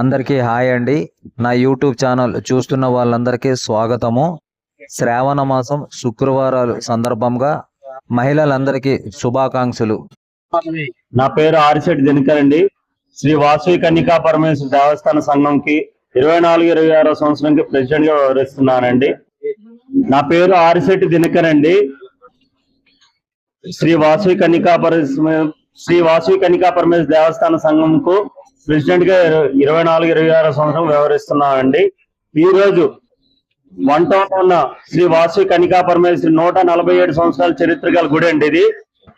అందరికీ హాయ్ అండి. నా యూట్యూబ్ ఛానల్ చూస్తున్న వాళ్ళందరికీ స్వాగతము. శ్రావణ మాసం శుక్రవారాలు సందర్భంగా మహిళలందరికీ శుభాకాంక్షలు. నా పేరు ఆరిశెట్టి దినకర్ అండి. శ్రీ వాసవి కన్నికా పరమేశ్వర దేవస్థాన సంఘంకి ఇరవై నాలుగు ఇరవై ఆరో సంవత్సరానికి ప్రెసిడెంట్గా వివరిస్తున్నానండి నా పేరు ఆరిశెట్టి దినకర్ అండి. శ్రీ వాసవి కన్నికా పరమేశ్వర శ్రీ వాసవి కన్నికా పరమేశ్వర దేవస్థాన సంఘంకు ప్రెసిడెంట్గా ఇరవై నాలుగు ఇరవై ఆరో సంవత్సరం వ్యవహరిస్తున్నామండి. ఈ రోజు వన్ టౌన్ ఉన్న శ్రీ వాసు కనికా పరమేశ్వరి నూట నలభై ఏడు సంవత్సరాల చరిత్ర గల గుడి అండి ఇది.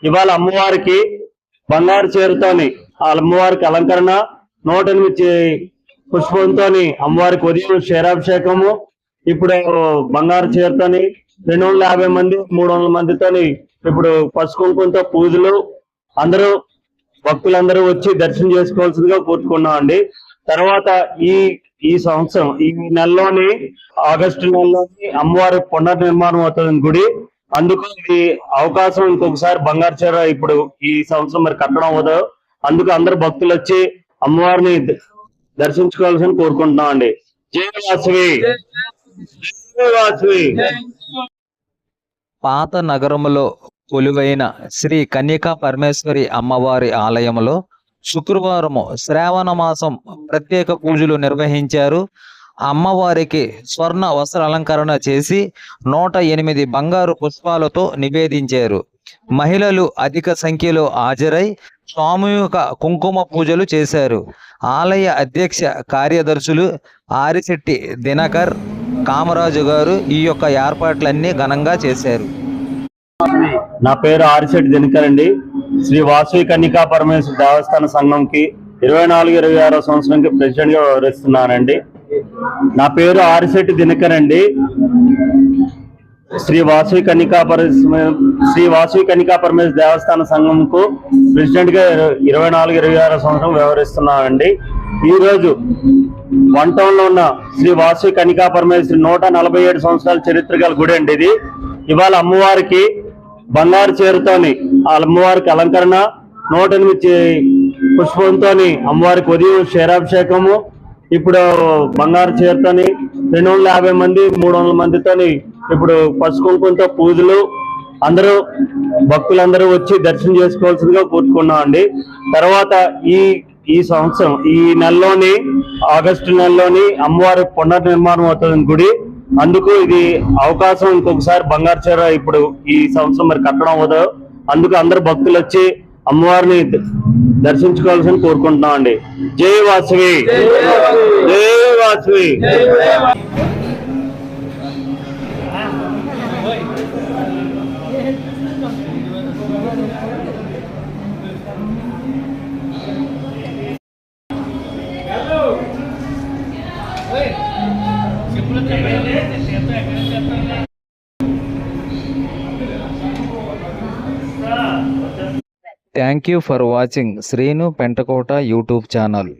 ఇవాళ అమ్మవారికి బంగారు చీరతోని ఆ అమ్మవారికి అలంకరణ నూట ఎనిమిది పుష్పంతోని అమ్మవారికి ఉదయం క్షీరాభిషేకము ఇప్పుడు బంగారు చీరతోని రెండు వందల యాభై మంది మూడు వందల మందితోని ఇప్పుడు పసుపు పూజలు అందరూ భక్తులందరూ వచ్చి దర్శనం చేసుకోవాల్సిందిగా కోరుకున్నాం అండి తర్వాత ఈ ఈ సంవత్సరం ఈ నెలలోని ఆగస్టు నెలలోని అమ్మవారి పునర్నిర్మాణం అవుతుంది గుడి. అందుకు ఇది అవకాశం ఇంకొకసారి బంగారు చీర ఇప్పుడు ఈ సంవత్సరం మరి కట్టడం అవ్వదు. అందుకు అందరు భక్తులు వచ్చి అమ్మవారిని ద- దర్శించుకోవాల్సిన కోరుకుంటున్నాం అండి జయవాసవి వాసవి! పాత నగరములో కొలువైన శ్రీ కన్యకా పరమేశ్వరి అమ్మవారి ఆలయంలో శుక్రవారము శ్రావణ మాసం ప్రత్యేక పూజలు నిర్వహించారు. అమ్మవారికి స్వర్ణ వస్త్ర అలంకరణ చేసి నూట ఎనిమిది బంగారు పుష్పాలతో నివేదించారు. మహిళలు అధిక సంఖ్యలో హాజరై సామూహిక కుంకుమ పూజలు చేశారు. ఆలయ అధ్యక్ష కార్యదర్శులు ఆరిశెట్టి దినకర్ కామరాజు గారు ఈ యొక్క ఏర్పాట్లన్నీ ఘనంగా చేశారు. నా పేరు ఆరిశెట్టి దినకర్ అండి. శ్రీ వాసవి కన్నికా పరమేశ్వర దేవస్థాన సంఘంకి ఇరవై నాలుగు ఇరవై ఆరో సంవత్సరానికి ప్రెసిడెంట్గా వివరిస్తున్నానండి నా పేరు ఆరిశెట్టి దినకర్ అండి. శ్రీ వాసవి కన్నికా శ్రీ వాసవి కన్నికా పరమేశ్వర దేవస్థాన సంఘంకు ప్రెసిడెంట్గా ఇరవై నాలుగు ఇరవై ఆరో సంవత్సరం వ్యవహరిస్తున్నానండి. ఈరోజు వన్ టౌన్లో ఉన్న శ్రీ వాసవి కన్నికా పరమేశ్వరి నూట నలభై ఏడు సంవత్సరాల చరిత్ర గల గుడి అండి ఇది. ఇవాళ అమ్మవారికి బంగారు చీరతోని ఆ అమ్మవారికి అలంకరణ నూట ఎనిమిది పుష్పంతో పుష్పంతోని అమ్మవారికి ఉదయం క్షీరాభిషేకము ఇప్పుడు బంగారు చీరతోని రెండు వందల యాభై మంది మూడు వందల మందితోని ఇప్పుడు పసుపు పూజలు. అందరూ భక్తులందరూ వచ్చి దర్శనం చేసుకోవాల్సిందిగా కోరుకున్నాం అండి తర్వాత ఈ ఈ సంవత్సరం ఈ నెలలోని ఆగస్టు నెలలోని అమ్మవారి పునర్నిర్మాణం అవుతుంది గుడి. అందుకు ఇది అవకాశం ఇంకొకసారి బంగారు చీర ఇప్పుడు ఈ సంవత్సరం మరి కట్టడం అవ్వదు అందుకు అందరు భక్తులు వచ్చి అమ్మవారిని దర్శించుకోవాల్సింది కోరుకుంటున్నాం అండి జై వాసవి. జై Vasavi. Thank you for watching Srinu Pentakota YouTube channel